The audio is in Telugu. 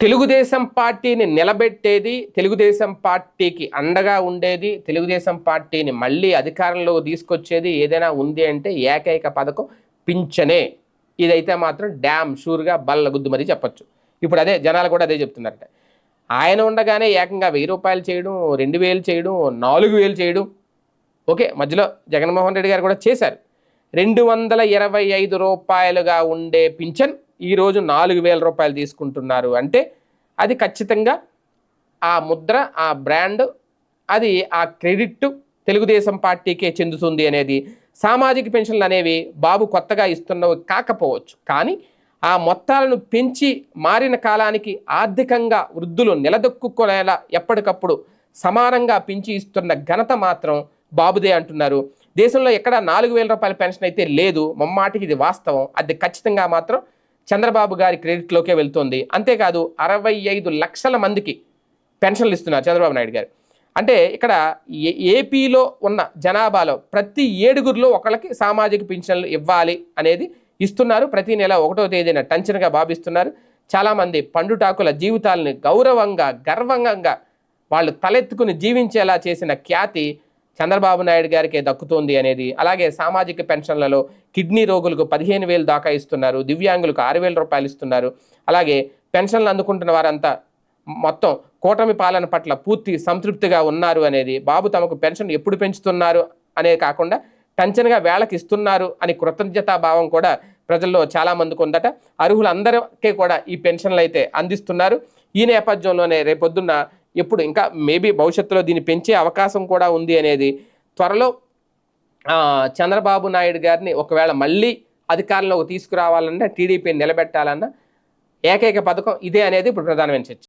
తెలుగుదేశం పార్టీని నిలబెట్టేది తెలుగుదేశం పార్టీకి అండగా ఉండేది తెలుగుదేశం పార్టీని మళ్ళీ అధికారంలో తీసుకొచ్చేది ఏదైనా ఉంది అంటే ఏకైక పథకం పింఛనే. ఇదైతే మాత్రం డ్యామ్ షూర్గా బల్ల గుద్దు మరీ చెప్పొచ్చు. ఇప్పుడు అదే జనాలు కూడా అదే చెప్తున్నారట. ఆయన ఉండగానే ఏకంగా వెయ్యి రూపాయలు చేయడం రెండు వేలు చేయడం నాలుగు వేలు చేయడం. ఓకే మధ్యలో జగన్మోహన్ రెడ్డి గారు కూడా చేశారు. రెండు వందల ఇరవై ఐదు రూపాయలుగా ఉండే పింఛన్ ఈరోజు నాలుగు వేల రూపాయలు తీసుకుంటున్నారు అంటే అది ఖచ్చితంగా ఆ ముద్ర ఆ బ్రాండ్ అది ఆ క్రెడిట్ తెలుగుదేశం పార్టీకే చెందుతుంది అనేది సామాజిక పెన్షన్లు అనేవి బాబు కొత్తగా ఇస్తున్నవి కాకపోవచ్చు. కానీ ఆ మొత్తాలను పెంచి మారిన కాలానికి ఆర్థికంగా వృద్ధులు నిలదొక్కునేలా ఎప్పటికప్పుడు సమానంగా పెంచి ఇస్తున్న ఘనత మాత్రం బాబుదే అంటున్నారు. దేశంలో ఎక్కడ నాలుగు వేల రూపాయల పెన్షన్ అయితే లేదు. మొమ్మాటికి ఇది వాస్తవం. అది ఖచ్చితంగా మాత్రం చంద్రబాబు గారి క్రెడిట్లోకే వెళ్తుంది. అంతేకాదు అరవై ఐదు లక్షల మందికి పెన్షన్లు ఇస్తున్నారు చంద్రబాబు నాయుడు గారు. అంటే ఇక్కడ ఏ- ఏపీలో ఉన్న జనాభాలో ప్రతి ఏడుగురిలో ఒకళ్ళకి సామాజిక పింఛన్లు ఇవ్వాలి అనేది ఇస్తున్నారు. ప్రతి నెల ఒకటో తేదీన టంచనగా భావిస్తున్నారు. చాలామంది పండుటాకుల జీవితాలని గౌరవంగా గర్వంగా వాళ్ళు తలెత్తుకుని జీవించేలా చేసిన ఖ్యాతి చంద్రబాబు నాయుడు గారికే దక్కుతోంది అనేది అలాగే సామాజిక పెన్షన్లలో కిడ్నీ రోగులకు పదిహేను వేలు దాకా ఇస్తున్నారు దివ్యాంగులకు ఆరు వేల రూపాయలు ఇస్తున్నారు. అలాగే పెన్షన్లు అందుకుంటున్న వారంతా మొత్తం కూటమి పాలన పట్ల పూర్తి సంతృప్తిగా ఉన్నారు అనేది బాబు తమకు పెన్షన్ ఎప్పుడు పెంచుతున్నారు అనేది కాకుండా టంచనగా వేళకి ఇస్తున్నారు అని కృతజ్ఞతాభావం కూడా ప్రజల్లో చాలామందికి ఉందట. అర్హులందరికీ కూడా ఈ పెన్షన్లు అయితే అందిస్తున్నారు. ఈ నేపథ్యంలోనే రేపొద్దున్న ఎప్పుడు ఇంకా మేబీ భవిష్యత్తులో దీన్ని పెంచే అవకాశం కూడా ఉంది అనేది త్వరలో చంద్రబాబు నాయుడు గారిని ఒకవేళ మళ్ళీ అధికారంలోకి తీసుకురావాలన్నా టీడీపీని నిలబెట్టాలన్నా ఏకైక పథకం ఇదే అనేది ఇప్పుడు ప్రధానమైన చర్చ.